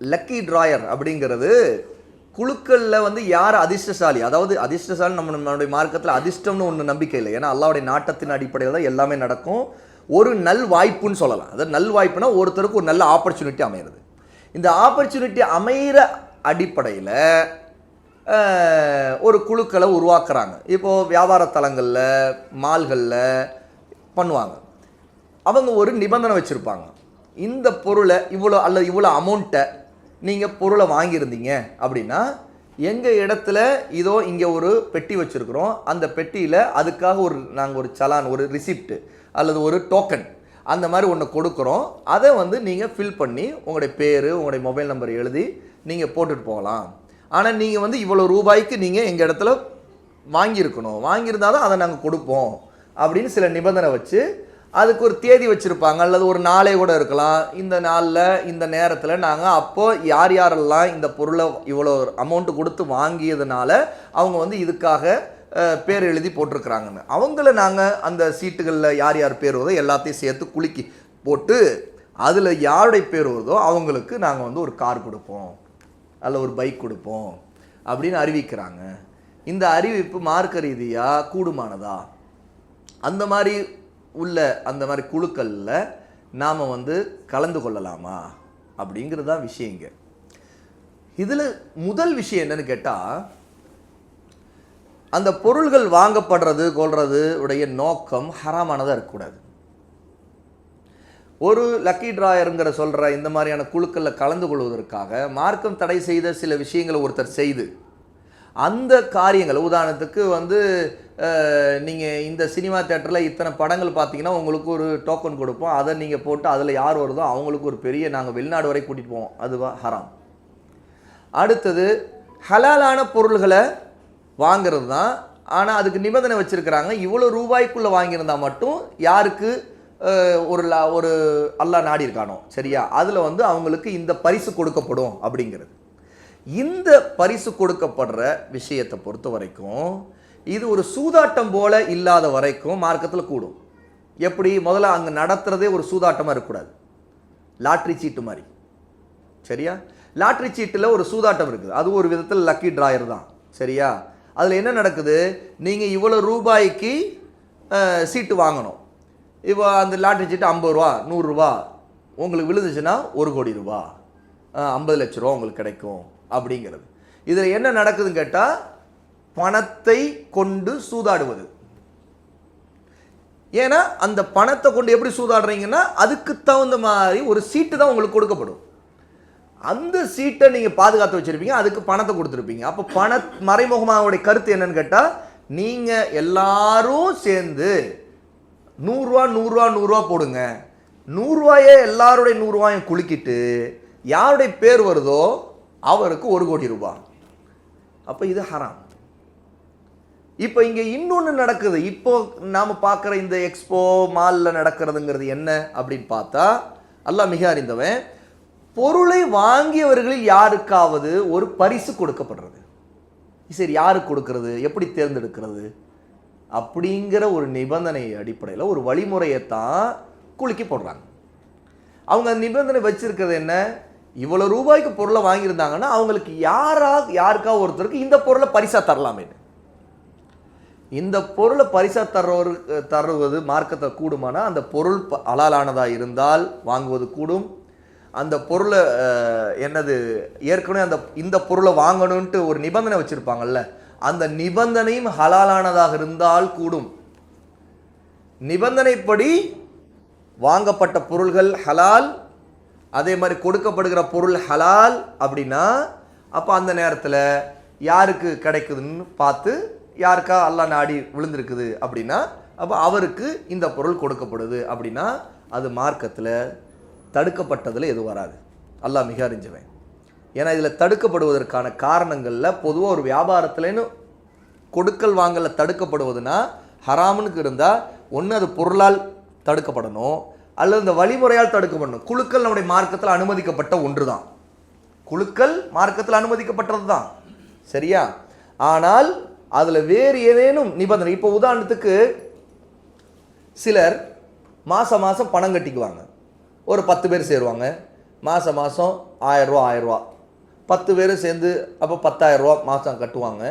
Lucky drawer அப்படிங்கிறது குழுக்களில் வந்து யார் அதிர்ஷ்டசாலி? அதாவது அதிர்ஷ்டசாலி நம்ம நம்மளுடைய மார்க்கத்தில் அதிர்ஷ்டம்னு ஒன்று நம்பிக்கை இல்லை. ஏன்னா அல்லாவுடைய நாட்டத்தின் அடிப்படையில் தான் எல்லாமே நடக்கும். ஒரு நல் வாய்ப்புன்னு சொல்லலாம். அதாவது நல் வாய்ப்புனா ஒருத்தருக்கு ஒரு நல்ல ஆப்பர்ச்சுனிட்டி அமையிறது. இந்த ஆப்பர்ச்சுனிட்டி அமைகிற அடிப்படையில் ஒரு குழுக்களை உருவாக்குறாங்க. இப்போது வியாபார தலங்களில் மால்களில் பண்ணுவாங்க. அவங்க ஒரு நிபந்தனை வச்சுருப்பாங்க. இந்த பொருளை இவ்வளோ அல்லது இவ்வளோ அமௌண்ட்டை நீங்கள் பொருளை வாங்கியிருந்தீங்க அப்படின்னா எங்கள் இடத்துல இதோ இங்கே ஒரு பெட்டி வச்சுருக்குறோம். அந்த பெட்டியில் அதுக்காக ஒரு நாங்கள் ஒரு சலான் ஒரு ரிசிப்ட்டு அல்லது ஒரு டோக்கன் அந்த மாதிரி ஒன்று கொடுக்குறோம். அதை வந்து நீங்கள் ஃபில் பண்ணி உங்களுடைய பேர் உங்களுடைய மொபைல் நம்பர் எழுதி நீங்கள் போட்டுட்டு போகலாம். ஆனால் நீங்கள் வந்து இவ்வளோ ரூபாய்க்கு நீங்கள் எங்கள் இடத்துல வாங்கியிருக்கணும். வாங்கியிருந்தால் தான் அதை நாங்கள் கொடுப்போம் அப்படின்னு சில நிபந்தனை வச்சு அதுக்கு ஒரு தேதி வச்சுருப்பாங்க அல்லது ஒரு நாளே கூட இருக்கலாம். இந்த நாளில் இந்த நேரத்தில் நாங்கள் அப்போது யார் யாரெல்லாம் இந்த பொருளை இவ்வளோ அமௌண்ட்டு கொடுத்து வாங்கியதுனால அவங்க வந்து இதுக்காக பேர் எழுதி போட்டிருக்கிறாங்கன்னு. அவங்கள நாங்கள் அந்த சீட்டுகளில் யார் யார் பேர் வருதோ எல்லாத்தையும் சேர்த்து குலுக்கி போட்டு அதில் யாருடைய பேர் வருதோ அவங்களுக்கு நாங்கள் வந்து ஒரு கார் கொடுப்போம் அல்ல ஒரு பைக் கொடுப்போம் அப்படின்னு அறிவிக்கிறாங்க. இந்த அறிவிப்பு மார்க்க ரீதியாக கூடுமானதா? அந்த மாதிரி உள்ள அந்த மாதிரி குழுக்களில் நாம் வந்து கலந்து கொள்ளலாமா? அப்படிங்கிறது தான் விஷயங்க இதில் முதல் விஷயம் என்னன்னு கேட்டால் அந்த பொருள்கள் வாங்கப்படுறது கொள்வது உடைய நோக்கம் ஹராமானதாக இருக்கக்கூடாது. ஒரு லக்கி டிராயருங்கிற சொல்கிற இந்த மாதிரியான குழுக்களில் கலந்து கொள்வதற்காக மார்க்கம் தடை செய்த சில விஷயங்களை ஒருத்தர் செய்து அந்த காரியங்கள் உதாரணத்துக்கு வந்து நீங்கள் இந்த சினிமா தேட்டரில் இத்தனை படங்கள் பார்த்தீங்கன்னா உங்களுக்கு ஒரு டோக்கன் கொடுப்போம். அதை நீங்கள் போட்டு அதில் யார் வருதோ அவங்களுக்கு ஒரு பெரிய நாங்கள் வெளிநாடு வரை கூட்டிகிட்டு போவோம். அதுவா ஹராம். அடுத்தது ஹலாலான பொருள்களை வாங்கிறது தான். ஆனால் அதுக்கு நிபந்தனை வச்சுருக்கிறாங்க இவ்வளோ ரூபாய்க்குள்ளே வாங்கியிருந்தா மட்டும் யாருக்கு ஒரு லா- ஒரு அல்லாஹ் நாடி இருக்கானோ சரியா? அதில் வந்து அவங்களுக்கு இந்த பரிசு கொடுக்கப்படும் அப்படிங்கிறது. இந்த பரிசு கொடுக்கப்படுற விஷயத்தை பொறுத்த வரைக்கும் இது ஒரு சூதாட்டம் போல இல்லாத வரைக்கும் மார்க்கத்தில் கூடும். எப்படி? முதல்ல அங்கே நடத்துகிறதே ஒரு சூதாட்டமாக இருக்கக்கூடாது. லாட்ரி சீட்டு மாதிரி. சரியா? லாட்ரி சீட்டில் ஒரு சூதாட்டம் இருக்குது. அது ஒரு விதத்தில் லக்கி ட்ராயர் தான். சரியா? அதில் என்ன நடக்குது? நீங்கள் இவ்வளோ ரூபாய்க்கு சீட்டு வாங்கணும். இப்போ அந்த லாட்ரி சீட்டு ஐம்பது ரூபா நூறுரூவா உங்களுக்கு விழுந்துச்சுன்னா ஒரு கோடி ரூபா. ஐம்பது லட்ச ரூபா உங்களுக்கு கிடைக்கும். அப்படிங்கிறது. இதில் என்ன நடக்குதுன்னு கேட்டால் பணத்தை கொண்டு சூதாடுவது. ஏன்னா அந்த பணத்தை கொண்டு எப்படி சூதாடுறீங்கன்னா அதுக்கு தகுந்த மாதிரி ஒரு சீட்டு தான் உங்களுக்கு கொடுக்கப்படும். அந்த சீட்டை நீங்கள் பாதுகாத்து வச்சிருப்பீங்க அதுக்கு பணத்தை கொடுத்துருப்பீங்க. அப்போ பண மறைமுகமாவுடைய கருத்து என்னன்னு கேட்டால் நீங்கள் எல்லாரும் சேர்ந்து நூறுரூவா நூறுரூவா நூறுரூவா போடுங்க. நூறுரூவாயே எல்லாருடைய நூறுரூவாயும் குலுக்கிட்டு யாருடைய பேர் வருதோ அவருக்கு ஒரு கோடி ரூபாய் அப்போ இது ஹராம். இப்போ இங்கே இன்னொன்று நடக்குது. இப்போ நாம் பார்க்குற இந்த எக்ஸ்போ மாலில் நடக்கிறதுங்கிறது என்ன அப்படின்னு பார்த்தா அல்லாஹ் மிக அறிந்தவன் பொருளை வாங்கியவர்களில் யாருக்காவது ஒரு பரிசு கொடுக்கப்படுறது. சரி யாருக்கு கொடுக்கறது? எப்படி தேர்ந்தெடுக்கிறது? அப்படிங்கிற ஒரு நிபந்தனை அடிப்படையில் ஒரு வழிமுறையை தான் குலுக்கி போடுறாங்க. அவங்க நிபந்தனை வச்சுருக்கிறது என்ன? இவ்வளோ ரூபாய்க்கு பொருளை வாங்கியிருந்தாங்கன்னா அவங்களுக்கு யாரா யாருக்கா ஒருத்தருக்கு இந்த பொருளை பரிசா தரலாமேன்னு இந்த பொருளை பரிசா தர்றவர் தருவது மார்க்கத்தை கூடுமானா அந்த பொருள் ப- இருந்தால் வாங்குவது கூடும். அந்த பொருளை என்னது ஏற்கனவே அந்த இந்த பொருளை வாங்கணும்ன்ட்டு ஒரு நிபந்தனை வச்சுருப்பாங்கல்ல அந்த நிபந்தனையும் ஹலாலானதாக இருந்தால் கூடும். நிபந்தனைப்படி வாங்கப்பட்ட பொருள்கள் ஹலால் அதே மாதிரி கொடுக்கப்படுகிற பொருள் ஹலால் அப்படின்னா அப்போ அந்த நேரத்தில் யாருக்கு கிடைக்குதுன்னு பார்த்து யாருக்கா அல்லா நாடி விழுந்திருக்குது அப்படின்னா அப்போ அவருக்கு இந்த பொருள் கொடுக்கப்படுது அப்படின்னா அது மார்க்கத்தில் தடுக்கப்பட்டதில் எதுவும் வராது. அல்லா மிக அறிஞ்சவன். ஏன்னா இதில் தடுக்கப்படுவதற்கான காரணங்களில் பொதுவாக ஒரு வியாபாரத்துலேன்னு கொடுக்கல் வாங்கல தடுக்கப்படுவதுன்னா ஹராமுனுக்கு இருந்தால் ஒன்று அது பொருளால் தடுக்கப்படணும் அல்லது இந்த வழிமுறையால் தடுக்கப்படணும். குழுக்கள் நம்முடைய மார்க்கத்தில் அனுமதிக்கப்பட்ட ஒன்று தான் குழுக்கள் மார்க்கத்தில் அனுமதிக்கப்பட்டது தான் சரியா? ஆனால் அதில் வேறு ஏதேனும் நிபந்தனை இப்போ உதாரணத்துக்கு சிலர் மாதம் மாதம் பணம் கட்டிக்குவாங்க. ஒரு பத்து பேர் சேருவாங்க. மாதம் மாதம் ஆயிரரூவா ஆயிரரூவா. பத்து பேரும் சேர்ந்து அப்போ பத்தாயிரரூவா மாதம் கட்டுவாங்க.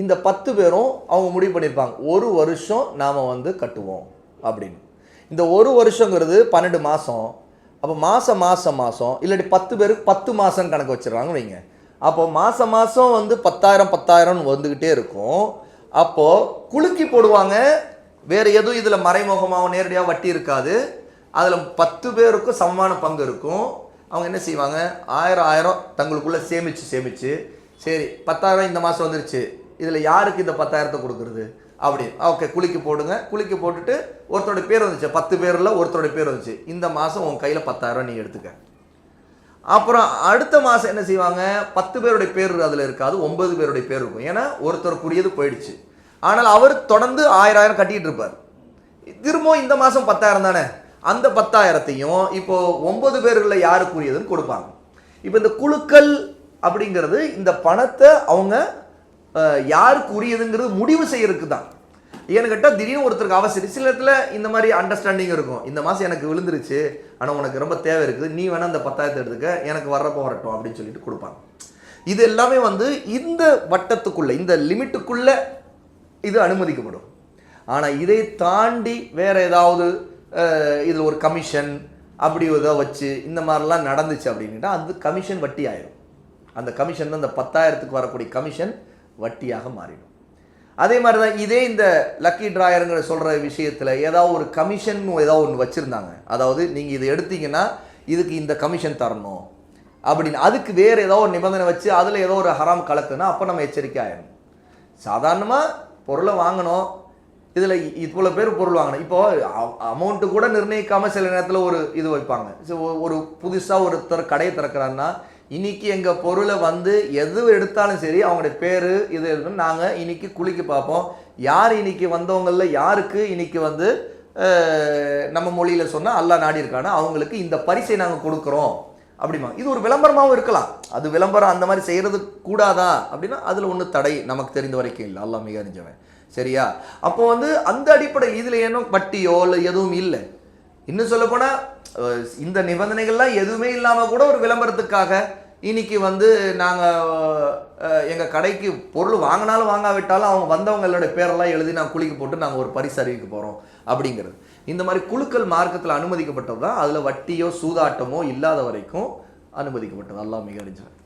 இந்த பத்து பேரும் அவங்க முடிவு பண்ணியிருப்பாங்க. ஒரு வருஷம் நாம் வந்து கட்டுவோம் அப்படின்னு. இந்த ஒரு வருஷங்கிறது பன்னெண்டு மாதம் அப்போ மாதம் மாதம் மாதம் இல்லாட்டி பத்து பேருக்கு பத்து மாதம் கணக்கு வச்சிடுறாங்க வைங்க. அப்போ மாதம் மாதம் வந்து பத்தாயிரம் பத்தாயிரம்னு வந்துக்கிட்டே இருக்கும். அப்போது குலுக்கி போடுவாங்க. வேறு எதுவும் இதில் மறைமுகமாக நேரடியாக வட்டி இருக்காது. அதில் பத்து பேருக்கும் சமமான பங்கு இருக்கும். அவங்க என்ன செய்வாங்க? ஆயிரம் ஆயிரம் தங்களுக்குள்ளே சேமித்து சேமித்து சரி பத்தாயிரம் இந்த மாதம் வந்துருச்சு. இதில் யாருக்கு இந்த பத்தாயிரத்தை கொடுக்குறது? அப்படி. ஓகே குளிக்க போடுங்க. குளிக்க போட்டுட்டு ஒருத்தருடைய பேர் வந்துச்சு. பத்து பேரில் ஒருத்தருடைய பேர் வந்துச்சு. இந்த மாதம் உன் கையில் பத்தாயிரம் நீ எடுத்துக்க. அப்புறம் அடுத்த மாதம் என்ன செய்வாங்க? பத்து பேருடைய பேர் அதில் இருக்காது. ஒன்பது பேருடைய பேர் இருக்கும். ஏன்னா ஒருத்தருக்குரியது போயிடுச்சு. ஆனால் அவர் தொடர்ந்து ஆயிரம் ஆயிரம் கட்டிகிட்டு இருப்பார். திரும்பவும் இந்த மாதம் பத்தாயிரம் தானே? அந்த பத்தாயிரத்தையும் இப்போ ஒன்பது பேர்களில் யாருக்குரியதுன்னு கொடுப்பாங்க. இப்போ இந்த குழுக்கள் அப்படிங்கிறது இந்த பணத்தை அவங்க யாருக்கு உரியதுங்கிறது முடிவு செய்யறதுக்கு தான் ஏன்னு கேட்டால் திடீர்னு ஒருத்தருக்கு அவசரம் சில இடத்துல இந்த மாதிரி அண்டர்ஸ்டாண்டிங் இருக்கும். இந்த மாதம் எனக்கு விழுந்துருச்சு. ஆனால் உனக்கு ரொம்ப தேவை இருக்குது. நீ வேணா அந்த பத்தாயிரத்தை எடுத்துக்க. எனக்கு வர்றப்போ வரட்டும் அப்படின்னு சொல்லிட்டு கொடுப்பாங்க. இது எல்லாமே வந்து இந்த வட்டத்துக்குள்ள இந்த லிமிட்டுக்குள்ள இது அனுமதிக்கப்படும். ஆனால் இதை தாண்டி வேற ஏதாவது இதில் ஒரு கமிஷன் அப்படி ஏதோ வச்சு இந்த மாதிரிலாம் நடந்துச்சு அப்படின்னா அது கமிஷன் வட்டி ஆயிடும் அந்த கமிஷன் அந்த பத்தாயிரத்துக்கு வரக்கூடிய கமிஷன் வட்டியாக மாறிடும். அதே மாதிரி தான் இதே இந்த லக்கி டிராயருங்கிற சொல்கிற விஷயத்தில் ஏதாவது ஒரு கமிஷன் ஏதாவது ஒன்று வச்சுருந்தாங்க. அதாவது நீங்கள் இதை எடுத்தீங்கன்னா இதுக்கு இந்த கமிஷன் தரணும். அப்படின்னு அதுக்கு வேறு ஏதோ ஒரு நிபந்தனை வச்சு அதில் ஏதோ ஒரு ஹராம் கலக்குன்னா அப்போ நம்ம எச்சரிக்கை ஆயிடணும். சாதாரணமாக பொருளை வாங்கணும். இதில் இவ்வளோ பேர் பொருள் வாங்கணும். இப்போ அமௌண்ட்டு கூட நிர்ணயிக்காமல் சில நேரத்தில் ஒரு இது வைப்பாங்க. ஒரு புதுசாக ஒருத்தர் கடையை திறக்கிறாருன்னா இன்னைக்கு எங்கள் பொருளை வந்து எது எடுத்தாலும் சரி அவங்களுடைய பேர் இது இருக்குன்னு நாங்கள் இன்னைக்கு குளிக்க பார்ப்போம். யார் இன்னைக்கு வந்தவங்களில் யாருக்கு இன்னைக்கு வந்து நம்ம மொழியில் சொன்னால் அல்லா நாடி இருக்கானா அவங்களுக்கு இந்த பரிசை நாங்கள் கொடுக்குறோம். அப்படிமா. இது ஒரு விளம்பரமாகவும் இருக்கலாம். அது விளம்பரம் அந்த மாதிரி செய்கிறது கூடாதா? அப்படின்னா அதில் ஒன்றும் தடை நமக்கு தெரிந்த வரைக்கும் இல்லை. அல்லாஹ் மிக அறிஞ்சவன். சரியா? அப்போ வந்து அந்த அடிப்படை இதில் ஏனோ வட்டியோ இல்லை எதுவும் இல்லை. இன்னும் சொல்லப்போனால் இந்த நிபந்தனைகள்லாம் எதுவுமே இல்லாமல் கூட ஒரு விளம்பரத்துக்காக இன்னைக்கு வந்து நாங்கள் எங்கள் கடைக்கு பொருள் வாங்கினாலும் வாங்காவிட்டாலும் அவங்க வந்தவங்களோட பேரெல்லாம் எழுதி நான் குளிக்க போட்டு நாங்கள் ஒரு பரிசு அறிவிக்க போகிறோம் அப்படிங்கிறது. இந்த மாதிரி குழுக்கள் மார்க்கத்தில் அனுமதிக்கப்பட்டது தான் அதில் வட்டியோ சூதாட்டமோ இல்லாத வரைக்கும் அனுமதிக்கப்பட்டது. எல்லாம் மிக அறிஞ்சவன்